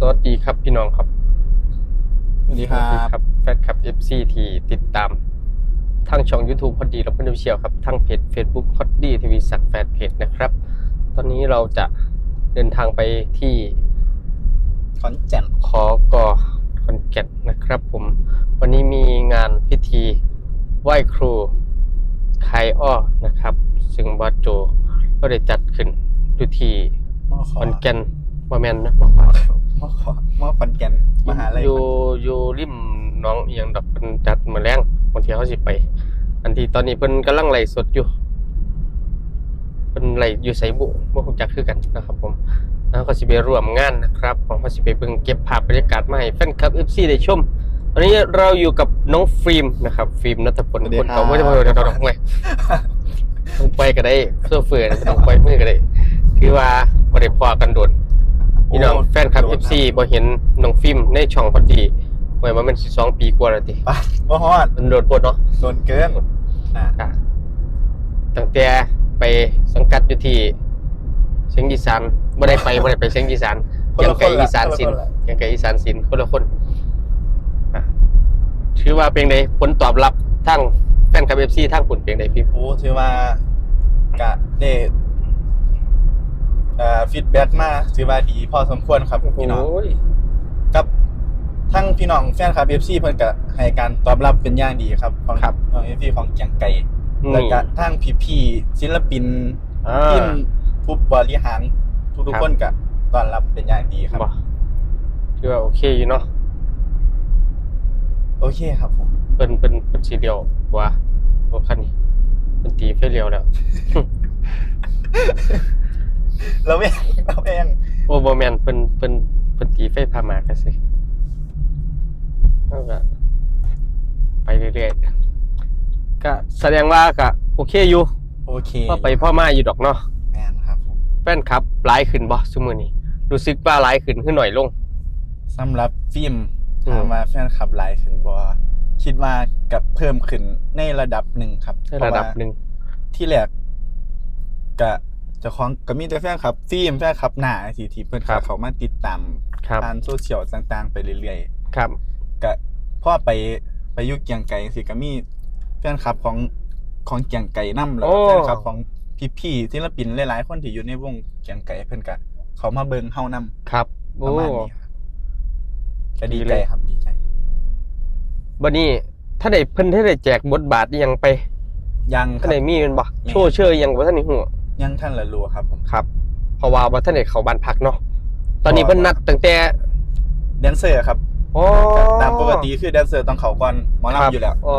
สวัสดีครับพี่น้องครับ สวัสดีครัสวัสบครับแฟนคลับ FC ที่ติดตาม ทางช่อง YouTube พอดีและเพื่อนเชียวครับทางเพจ Facebook ฮอตดีทีวีสักแฟนเพจนะครับ ตอนนี้เราจะเดินทางไปที่ขอนแก่นขอกอคอนแก่นนะครับผม วันนี้มีงานพิธีไหว้ครูคายอ้อนะครับ ซึ่งบาโจก็ได้จัดขึ้นอยู่ที่มอขขออนแก่นบ่แม่นนะบ่ขอน มอขอมอขอนแก่นมหาลัยอยู่อยู่ริมหน้องเอียงดอกเป็นจัดมาแรงบางทีเขาสิไป อันที่ตอนนี้เพิ่นกำลังไล่สดอยู่เพิ่นไล่อยู่ไสบุบ่ฮู้จักคือกันนะครับ ผมแล้วก็สิไปร่วมงานนะครับผมก็สิไปเบิ่งเก็บภาพบรรยากาศมาให้แฟนคลับ FC ได้ชมตอนนี้เราอยู่กับน้องฟิล์มนะครับ ฟิล์มนัทพลคนเขาไม่ได้มาเดี๋ยวเราต้องไปต้องไปก็ได้โซเฟอร์นะต้องไปมือก็ได้คือว่าบ่ได้พอกันโดน พี่น้องแฟนคลับ FC บ่เห็นน้องฟิล์มในช่องพอดีไว้มามันสิสองปีกว่าแล้วติปะมอฮอดมันโดดโพดเนาะโดนเกินอะอะตั้งแต่ไปสังกัดอยู่ที่เชียงอีสานบ่ได้ไปบ่ได้ไปเชียงอีสานยังไกลอีสานศิลป์ยังไกลอีสานศิลป์คนละคนอะถือว่าเป็นไงผลตอบรับทั้งแฟนคลับ FC ทั้งผลเป็นไงฟิล์มโอ้ถือว่ากะได้เอ่อ ฟีดแบ็กมาถือว่าดีพอสมควรครับพี่น้องโอ้ยกับทั้งพี่น้องแฟนคลับเอฟซีเพิ่นก็ให้การตอบรับเป็นอย่างดีครับของของเอฟซีของเกียงไก่แล้วก็ทั้งพี่ๆศิลปินอ่าทีมผู้บริหารทุกครับๆคนก็ต้อนรับเป็นอย่างดีครับบ่ถือว่าโอเคอยู่เนาะโอเคครับผมเป็นเป็นเป็นสีเดียวว่าโอ้คันนี้เป็นตีไฟเรียวแล้ว เราเองเราเองโอ้โบแมนเป็นเป็นเป็นตีไฟพามากันสิแล้วก็ไปเรื่อยๆก็แสดงว่าก็โอเคอยู่โอเคพ่อไปพ่อมาอยู่ดอกเนาะแมนครับผมแฟนครับหลายขึ้นบ่ซุมื้อนี้รู้สึกว่าหลายขึ้นขึ้นหน่อยลงสำหรับฟิล์มอืมถามว่าแฟนคลับหลายขึ้นบ่คิดว่ากับเพิ่มขึ้นในระดับหนึ่งครับในระดับหนึ่งเพราะว่าที่แรกก็ เจะของก็มีแต่แฟนคลับฟิล์มแฟนคลับหน้าสิที่เพิ่นก็เขามาติดตามครับทางโซเชียลต่างๆไปเรื่อยๆครับก็พ่อไปไปอยุคเกียงไก่สิก็มีแฟนคลับของของเกียงไก่นํแล้วก็โอ้ แฟนคลับของพี่ๆศิลปินหลายๆ คนที่อยู่ในวงเกียงไก่เพิ่นก็เขามาเบิ่งเฮานํครับปโอ้ ระมาณนี้ครับก็ดีดีเลใจย ครับดีใจ บัดนี้ถ้าได้เพิ่นถ้าได้แจกบทบาทอิหยังไปยังคถ้ารับ ได้มีแมันบ่มีโชว์เชื่ออิหยังบ่ทันได้ฮู้ ยังท่านละรัวครับผมครับเพราะว่าบ่ทันได้เข้าบ้านพักเนาะตอนนี้เพิ่นนัดตั้งแต่แดนเซอร์ครับอ๋อตามปกติคือแดนเซอร์ต้องเขาก่อนหมอครับลำอยู่แล้วอ๋อ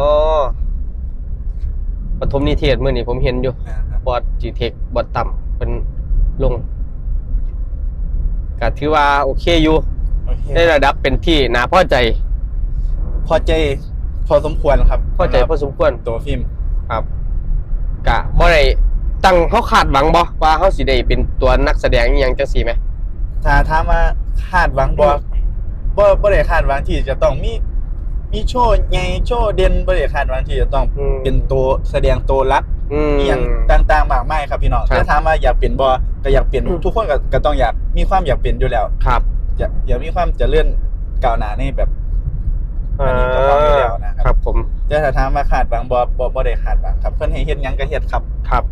ปฐมนิเทศมื้อนี้ผมเห็นอยู่นะครับบอดจีเทคบอดต่ำเป็นลงก็ถือว่าโอเคอยู่โอเคในระดับเป็นที่น่าพอใจ พอใจพอสมควรครับ พอใจพอสมควรตัวฟิล์มครับกะบ่ได้ ตั้งเขาคาดหวังบ่ว่าเขาสิได้เป็นตัวนักแสดงอหยังจังซี่ไหม ถ้าถามว่าคาดหวังบ่บ่บ่ได้คาดหวังที่จะต้องมีมีโชว์ใหญ่โชว์เด่นบ่ได้คาดหวังที่จะต้องอืม เป็นตัวแสดงตัวรักอืม อหย่างต่างๆมากมายครับพี่น้องครับถ้าถามว่าอยากเปลี่ยนบ่ก็อยากเปลี่ยนอืม ทุกคนก็ก็ต้องอยากมีความอยากเปลี่ยนอยู่แล้ว ครับอยากอยากมีความเจะเลื่อนก้าวหน้าในแบบ อันนี้ก็พร้อมอยู่แล้วนะครับ ครับผมแต่ถ้าถามว่าคาดหวังบ่บ่บ่ได้คาดหวังครับ เพิ่นให้เฮ็ดหยังก็เฮ็ดครับ ครับ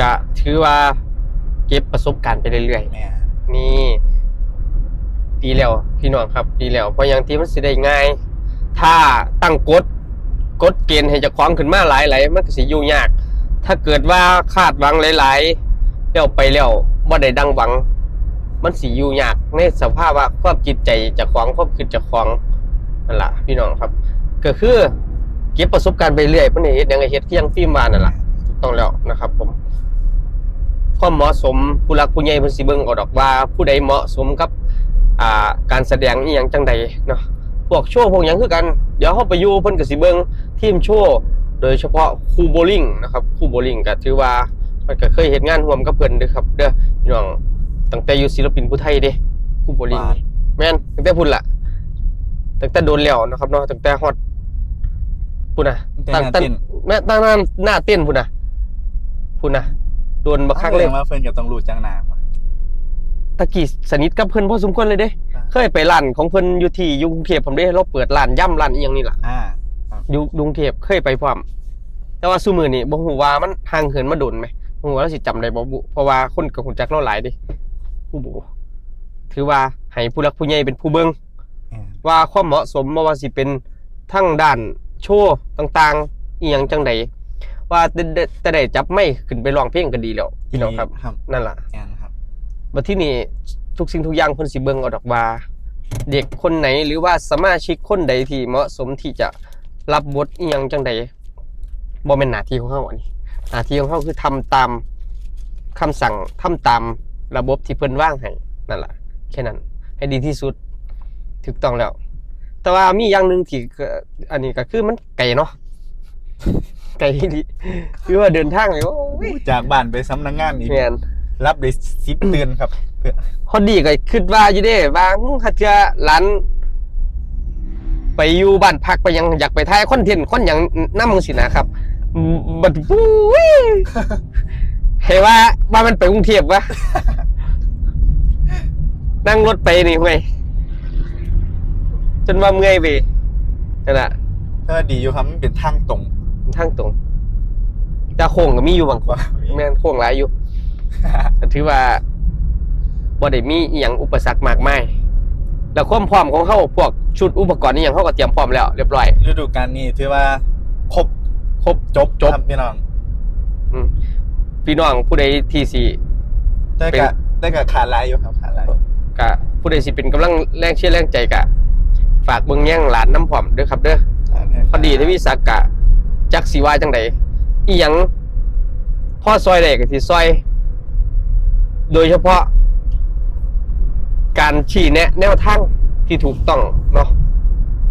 กะถือว่าเก็บประสบการณ์ไปเรื่อยๆแม่นี่ ดีแล้วพี่น้องครับ ดีแล้วเพราะอย่างที่มันสิได้ง่าย ถ้าตั้งกฎกฎเกณฑ์ให้เจะคว้าของขึ้นมาหลายๆมันก็สิยุ่งยาก ถ้าเกิดว่าคาดหวังหลายๆแล้วไปแล้วบ่ได้ดังหวัง มันสิยุ่งยากในสภาพว่าความจิตใจเจะคว้าของความคิดเจะคว้าของนั่นล่ะพี่น้องครับ ก็คือเก็บประสบการณ์ไปเรื่อยเพิ่นให้เฮ็ดหยังก็เฮ็ดคือยังฟิล์มว่านั่นล่ะ ถูกต้องแล้วนะครับผม ความเหมาะสมผู้หลักผู้ใหญ่เพิ่นสิเบิ่งเอาดอกว่าผู้ใดเหมาะสมกับอ่าการแสดงอีหยังจังใดเนาะพวกโชว์พวกหยังคือกันเดี๋ยวเฮาไปอยู่เพิ่นก็สิเบิ่งทีมโชว์โดยเฉพาะครูโบลิ่งนะครับครูโบลิ่งก็ถือว่าเพิ่นก็เคยเฮ็ดงานร่วมกับเพิ่นเด้อครับเด้อพี่น้องตั้งแต่อยู่ศิลปินผู้ไทยเด้ครูโบลิ่งนี่แม่นตั้งแต่พุ่นล่ะตั้งแต่โดนแล้วนะครับเนาะตั้งแต่ฮอตพุ่นน่ะตั้งแต่หน้าเต้นแม่ตั้งหน้าหน้าเต้นพุ่นน่ะพุ่นน่ะ โดนบักคักเลยแสดงว่าเพิ่นก็ต้องรู้จังหน้าว่ะตะกี้สนิทกับเพิ่นพอสมควรเลยเด้ เคยไปร้านของเพิ่นอยู่ที่อยกรุงเทพผมเด้เราเปิดร้านย่ำร้านอีหยังนี่ล่ะอ่าอยู่กรุงเทพเคยไปพร้อมแต่ว่าซุมื้อนี้บ่ฮู้ว่ามันห่างเหินมาโดนไหมบ่ฮู้ว่าเราสิจำได้บ่บุเพราะว่าคนก็ฮู้จักเราหลายเดิผู้บุถือว่าให้ผู้หลักผู้ใหญ่เป็นผู้เบิ่งอ่าว่าความเหมาะสมบ่ว่าสิเป็นทั้งด้านโชว์ต่างๆอีหยังจังใด ว่าจะได้จะได้จับไม่ขึ้นไปร้องเพลงก็ดีแล้วพี่น้องครับ ครับนั่นล่ะแอนครับบัดที่นี่ทุกสิ่งทุกอย่างเพิ่นสิเบิ่งเอาดอกว่า เด็กคนไหนหรือว่าสมาชิกคนใดที่เหมาะสมที่จะรับบทอีหยังจังใดบ่แม่นหน้าที่ของเฮาอันนี้หน้าที่ของเฮาคือทำตามคำสั่งทำตามระบบที่เพิ่นวางให้นั่นล่ะแค่นั้น ให้ดีที่สุดถูกต้องแล้ว แต่ว่ามีอย่างหนึงที่ก็อันนี้ก็คือมันไกลเนาะ ไกลอีหลีคือว่าเดินทางนี่โอ้ยจากบ้านไปสำนักงานนี่แม่นรับได้สิบเตือนครับเพื่อพอดีก็คิดว่าอยู่เด้ว่าอื้อคัดเทื่อหลานไปอยู่บ้านพักไปยังอยากไปถ่ายคอนเทนต์คนหยังนำมึงสินะครับอืมบัดปุ้ยเห็นว่าว่ามันไปกรุงเทพวะนั่งรถไปนี่เว้ยจนว่าเมื่อยไปนั่นแหละก็ดีอยู่ครับมันเป็นทางตรง ทางตรงแต่โค้งก็มีอยู่บางคนแม่นโค้งหลายอยู่ก็ถือว่าบ่ได้มีอหย่างอุปสรรคมากมายแล้วความพร้อมของเขาพวกชุดอุปกรณ์นี่ยังเขาก็เตรียมพร้อมแล้วเรียบร้อยฤดูกาลนี้ถือว่าครบครบจบจบครับพี่น้องอืมพี่น้องผู้ใดที่สิได้เป็นกะได้กะขาดลายอยู่ครับขาดลายกะผู้ใดสิเป็นกำลังแรงเชื่อแรงใจกะ ฝากเบิ่งแย่งหลานน้ำพร้อมเด้อครับเด้อพอดีทวีศักดิ์กะ จักสิว่าจังไดอีหยังพ่อซอยได้ก็สิซอย โดยเฉพาะ การชี้แนะ แนวทางที่ถูกต้องเนาะ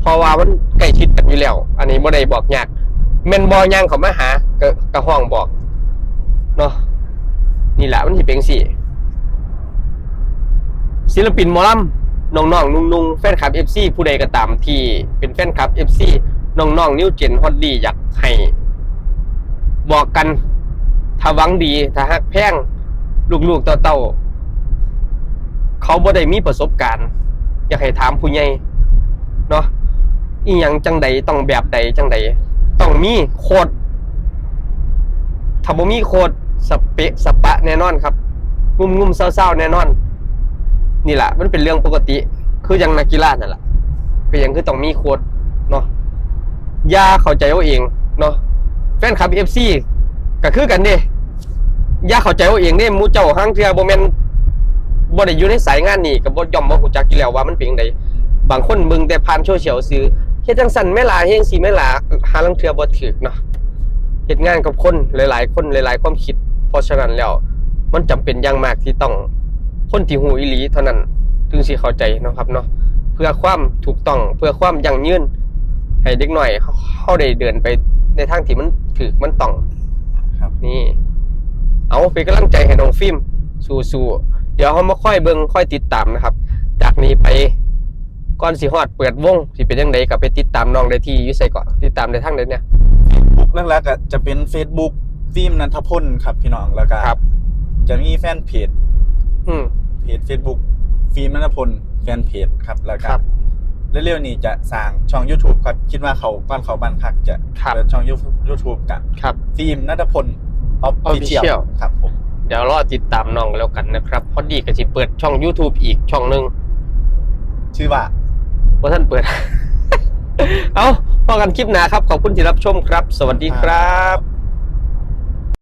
เพราะว่ามันใกล้ชิดกันอยู่แล้ว อันนี้บ่ได้บอกยากแม่นบ่ย่างเขามาหาก็ก็ห้องบอกเนาะนี่แหละมันสิเป็นจังซี่ศิลปินหมอลำน้องๆนุ่งๆแฟนคลับ FC ผู้ใดก็ตามที่เป็นแฟนคลับ FC น้องๆนิวเจนฮอตดีอยาก ให้บอกกันถ้าหวังดีถ้าฮักแพงลูกๆเต้าๆเขาบ่ได้มีประสบการณ์ อยากให้ถามผู้ใหญ่เนาะอีหยังจังใดต้องแบบใดจังใดต้องมีโคดถ้าบ่มีโคดสเปะสปะแน่นอนครับงุ่มงุมๆเศร้าๆแน่นอน นี่แหละมันเป็นเรื่องปกติ คืออยังนักกีฬานั่นแหละเป็นอย่างคือต้องมีโคดเนาะย่าเข้าใจเอาเอง เนาะแฟนคลับเอฟซีก็คือกันเด้อย่าเข้าใจเอาเองเด้มูเจ้าห้างเทือบ่แม่นบ่ได้อยู่ในสายงานนี่ก็บ่ยอมบ่ฮู้จักอยู่แล้วว่ามันเป็นจังไดบางคนเบิ่งแต่ผ่านโซเชียลซื้อเฮ็ดจังซั่นแม่ล่ะเฮ็ดจังซี่แม่ล่ะหาลังเทือบ่ถูกเนาะเฮ็ดงานกับคนหลาย ๆ คนหลาย ๆ ความคิด เพราะฉะนั้นแล้ว มันจำเป็นอย่างมากที่ต้องคนที่หูอีหลีเท่านั้นถึงสิเข้าใจเนาะครับเนาะเพื่อความถูกต้องเพื่อความยั่งยืนให้เด็กหน่อยเขาเขาได้เดินไป ในทางที่มันถูกมันต้องครับ นี่ เอาเป็นกำลังใจให้น้องฟิล์มสู้ๆเดี๋ยวเขามาค่อยเบิ่งค่อยติดตามนะครับ จากนี้ไปก่อนสิฮอดเปิดวงสิเป็นยังไงก็ไปติดตามน้องได้ที่อยูไซก่อนติดตามได้ทางใดเนี่ย บุ๊กแรกๆก็จะเป็น Facebook ฟิล์มนันทพลครับพี่น้องแล้วก็ครับ จะมีแฟนเพจอืม เพจ Facebook ฟิล์มนันทพลแฟนเพจครับแล้วก็ครับ เร็วๆนี้จะสร้างช่อง YouTube ครับคิดว่าเขาบ้านเขาบ้านพักจะครับเปิดช่อง YouTube กับครับ ฟิล์มนัทพลออฟฟิเชีย Official ลครับผมเดี๋ยวรอติดตามน้องกันแล้วกันนะครับพอดีก็สิเปิดช่อง YouTube อีกช่องหนึงชื่อว่า ว่าท่านเปิด เอาพอกันคลิปหนาครับ ขอบคุณที่รับชมครับ สวัสดีครับ